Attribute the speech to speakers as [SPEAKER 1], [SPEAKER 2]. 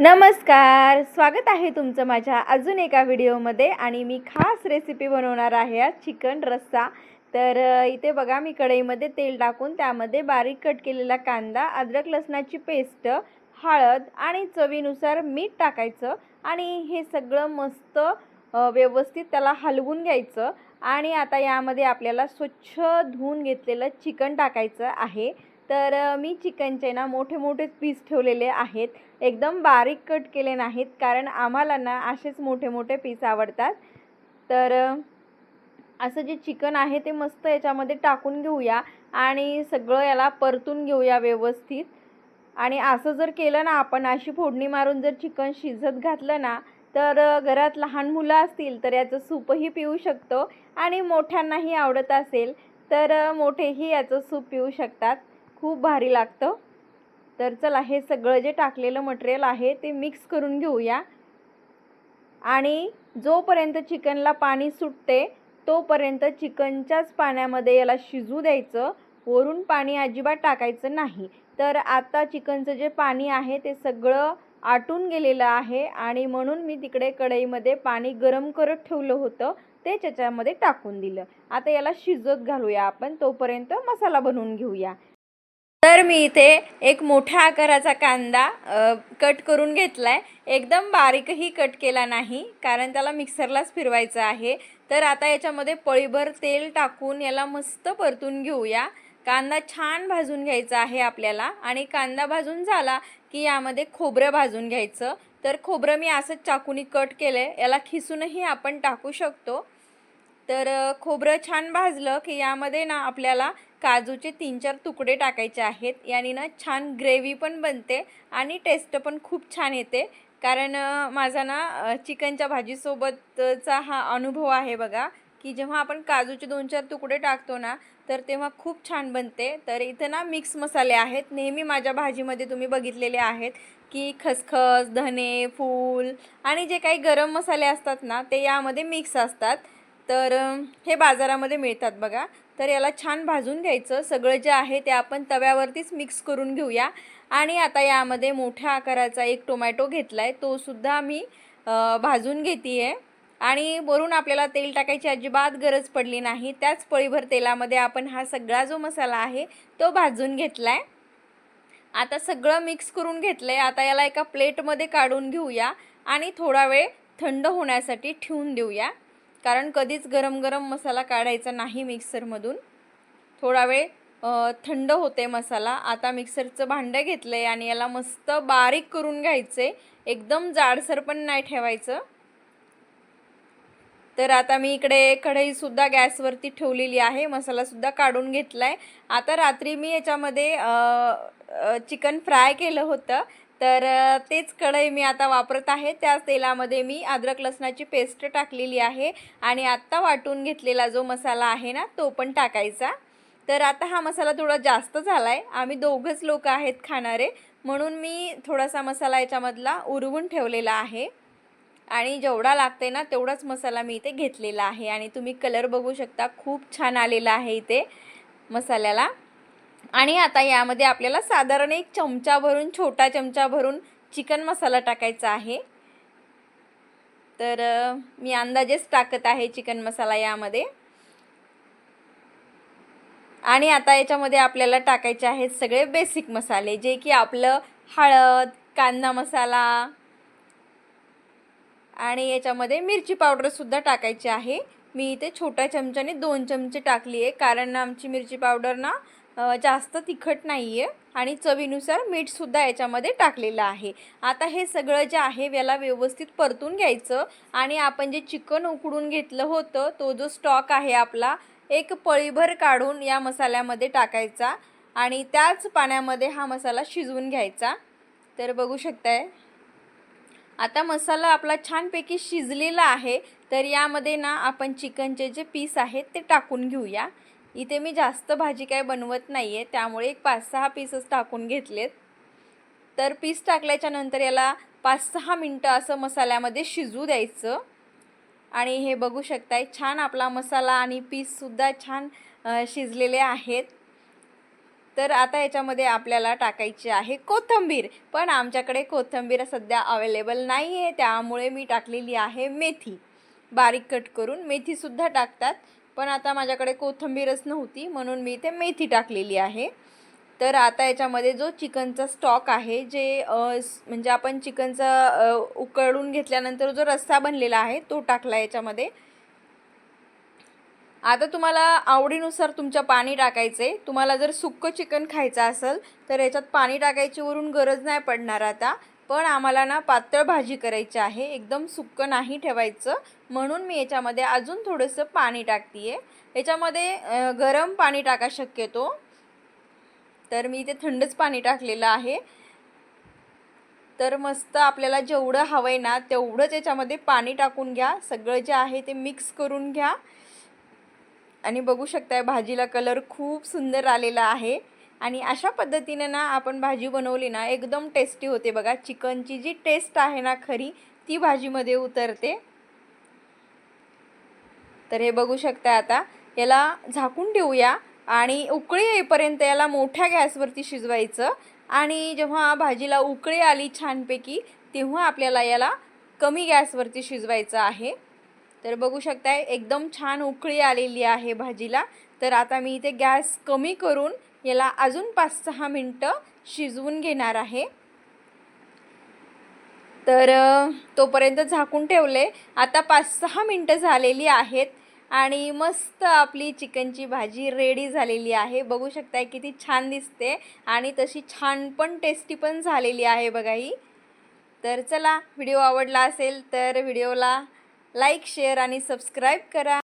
[SPEAKER 1] नमस्कार स्वागत आहे तुमचं माझ्या अजून एका व्हिडिओमध्ये आणि मी खास रेसिपी बनवणार आहे आज चिकन रस्सा. तर इथे बघा मी कढईमध्ये तेल टाकून त्यामध्ये बारीक कट केलेला कांदा अद्रक लसणाची पेस्ट हळद आणि चवीनुसार मीठ टाकायचं आणि हे सगळं मस्त व्यवस्थित त्याला हलवून घ्यायचं आणि आता यामध्ये आपल्याला स्वच्छ धुवून घेतलेलं चिकन टाकायचं आहे. तर मी चिकनचे ना मोठे मोठे पीस ठेवलेले आहेत. एकदम बारीक कट केले नाहीत कारण आम्हाला ना असेच मोठे मोठे पीस आवडतात. तर असं जे चिकन आहे ते मस्त याच्यामध्ये टाकून घेऊया आणि सगळं याला परतून घेऊया व्यवस्थित. आणि असं जर केलं ना आपण अशी फोडणी मारून जर चिकन शिजत घातलं ना तर घरात लहान मुलं असतील तर याचं सूपही पिऊ शकतो आणि मोठ्यांनाही आवडत असेल तर मोठेही याचं सूप पिऊ शकतात. खूप भारी लागतं. तर चला हे सगळं जे टाकलेलं मटेरियल आहे ते मिक्स करून घेऊया. आणि जोपर्यंत चिकनला पाणी सुटते तोपर्यंत चिकनच्याच पाण्यामध्ये याला शिजू द्यायचं. वरून पाणी अजिबात टाकायचं नाही. तर आता चिकनचं जे पाणी आहे ते सगळं आटून गेलेलं आहे. आणि म्हणून मी तिकडे कढईमध्ये पाणी गरम करत ठेवलं होतं. ते त्याच्यामध्ये टाकून दिलं. आता याला शिजत घालूया आपण. तोपर्यंत मसाला बनवून घेऊया. तर मी इथे एक मोठ्या आकाराचा कांदा कट करून घेतला आहे एकदम बारीकही कट केला नाही कारण त्याला मिक्सरलाच फिरवायचं आहे. तर आता याच्यामध्ये पळीभर तेल टाकून याला मस्त परतून घेऊया. कांदा छान भाजून घ्यायचा आहे आपल्याला आणि कांदा भाजून झाला की यामध्ये खोबरं भाजून घ्यायचं. तर खोबरं मी असंच चाकूनी कट केलं आहे याला खिसूनही आपण टाकू शकतो. तर खोबरं छान भाजलं की यामध्ये ना आपल्याला काजूचे तीन चार तुकडे टाकायचे आहेत. याने ना छान ग्रेव्ही पण बनते आणि टेस्ट पण खूप छान येते. कारण माझा ना चिकनच्या भाजीसोबतचा हा अनुभव आहे बघा की जेव्हा आपण काजूचे दोन चार तुकडे टाकतो ना तर तेव्हा खूप छान बनते. तर इथं ना मिक्स मसाले आहेत. नेहमी माझ्या भाजीमध्ये तुम्ही बघितलेले आहेत की खसखस धने फूल आणि जे काही गरम मसाले असतात ना ते यामध्ये मिक्स असतात. तर हे बाजारामध्ये मिळतात बघा. तर याला छान भाजून घ्यायचं. सगळं जे आहे ते आपण तव्यावरतीच मिक्स करून घेऊया. आणि आता यामध्ये मोठ्या आकाराचा एक टोमॅटो घेतला आहे तोसुद्धा मी भाजून घेते आहे आणि वरून आपल्याला तेल टाकायची अजिबात गरज पडली नाही. त्याच पळीभर तेलामध्ये आपण हा सगळा जो मसाला आहे तो भाजून घेतला आहे आता सगळं मिक्स करून घेतलं आहे आता याला एका प्लेटमध्ये काढून घेऊया. आणि थोडा वेळ थंड होण्यासाठी ठेवून देऊया. कारण कधीच गरम गरम मसाला काढायचा नाही मिक्सरमधून. थोडा वेळ थंड होते मसाला. आता मिक्सरचं भांडं घेतलं आहे आणि याला मस्त बारीक करून घ्यायचं. एकदम जाडसर पण नाही ठेवायचं. तर आता मी इकडे कढईसुद्धा गॅसवरती ठेवलेली आहे. मसालासुद्धा काढून घेतला आहे आता रात्री मी याच्यामध्ये चिकन फ्राय केलं होतं. तर तेच कढई मी आता वापरत आहे. त्याच तेलामध्ये मी अद्रक लसणाची पेस्ट टाकलेली आहे आणि आत्ता वाटून घेतलेला जो मसाला आहे ना तो पण टाकायचा. तर आता हा मसाला थोडा जास्त झाला आहे आम्ही दोघंच लोक आहेत खाणारे. म्हणून मी थोडासा मसाला याच्यामधला उरवून ठेवलेला आहे. आणि जेवढा लागते ना तेवढाच मसाला मी इथे घेतलेला आहे. आणि तुम्ही कलर बघू शकता खूप छान आलेला आहे इथे मसाल्याला. आणि आता यामध्ये आपल्याला साधारण एक चमचा भरून छोटा चमचा भरून चिकन मसाला टाकायचा आहे. तर मी अंदाजेच टाकत आहे चिकन मसाला यामध्ये. आणि आता याच्यामध्ये आपल्याला टाकायचे आहेत सगळे बेसिक मसाले जे की आपलं हळद कांदा मसाला आणि याच्यामध्ये मिरची पावडरसुद्धा टाकायची आहे. मी इथे छोट्या चमच्याने दोन चमचे टाकली आहे कारण आमची मिरची पावडर ना जास्त तिखट नाही आहे आणि चवीनुसार मीठसुद्धा याच्यामध्ये टाकलेलं आहे. आता हे सगळं जे आहे याला व्यवस्थित परतून घ्यायचं आणि आपण जे चिकन उकडून घेतलं होतं तो जो स्टॉक आहे आपला एक पळीभर काढून या मसाल्यामध्ये टाकायचा आणि त्याच पाण्यामध्ये हा मसाला शिजवून घ्यायचा. तर बघू शकताय. आता मसाला आपला छानपैकी शिजलेला आहे तर यामध्ये ना आपण चिकनचे जे पीस आहेत ते टाकून घेऊया. इथे मी जास्त भाजी काय बनवत नाही आहे त्यामुळे एक पाच सहा पीसच टाकून घेतलेत. तर पीस टाकल्याच्या नंतर याला पाच सहा मिनटं असं मसाल्यामध्ये शिजू द्यायचं. आणि हे बघू शकताय छान आपला मसाला आणि पीससुद्धा छान शिजलेले आहेत. तर आता याच्यामध्ये आपल्याला टाकायची आहे कोथिंबीर. पण आमच्याकडे कोथिंबीर सध्या अवेलेबल नाही आहे त्यामुळे मी टाकलेली आहे मेथी. बारीक कट करून मेथीसुद्धा टाकतात. पण आता माझ्याकडे कोथिंबीरच नव्हती म्हणून मी इथे मेथी टाकलेली आहे. तर आता याच्यामध्ये जो चिकनचा स्टॉक आहे जे म्हणजे आपण चिकनचा उकळून घेतल्यानंतर जो रस्सा बनलेला आहे तो टाकला याच्यामध्ये. आता तुम्हाला आवडीनुसार तुमच्या पाणी टाकायचे. तुम्हाला जर सुक्कं चिकन खायचं असेल तर याच्यात पाणी टाकायची वरून गरज नाही पडणार आता. पण आम्हाला ना पातळ भाजी करायची आहे. एकदम सुक्कं नाही ठेवायचं. म्हणून मी याच्यामध्ये अजून थोडंसं पाणी टाकते आहे याच्यामध्ये गरम पाणी टाका शक्यतो. तर मी इथे थंडच पाणी टाकलेलं आहे. तर मस्त आपल्याला जेवढं हवं आहे ना तेवढंच याच्यामध्ये पाणी टाकून घ्या. सगळं जे आहे ते मिक्स करून घ्या. आणि बघू शकताय भाजीला कलर खूप सुंदर आलेला आहे. आणि अशा पद्धतीने ना आपण भाजी बनवली ना एकदम टेस्टी होते बघा. चिकनची जी टेस्ट आहे ना खरी ती भाजीमध्ये उतरते. तर हे बघू शकता आता. याला झाकून ठेवूया आणि उकळी येईपर्यंत याला मोठ्या गॅसवरती शिजवायचं. आणि जेव्हा भाजीला उकळी आली छानपैकी तेव्हा आपल्याला याला कमी गॅसवरती शिजवायचं आहे. तर बघू शकताय एकदम छान उकळी आलेली आहे भाजीला. तर आता मी इथे गॅस कमी करून याला अजून पाच सहा मिनटं शिजवून घेणार आहे. तर तोपर्यंत झाकून ठेवले. आता पाच सहा मिनटं झालेली आहेत आणि मस्त आपली चिकनची भाजी रेडी झालेली आहे. बघू शकताय किती छान दिसते आणि तशी छान पण टेस्टी पण झालेली आहे बघा ही. तर चला व्हिडिओ आवडला असेल तर व्हिडिओला लाईक शेअर आणि सबस्क्राईब करा.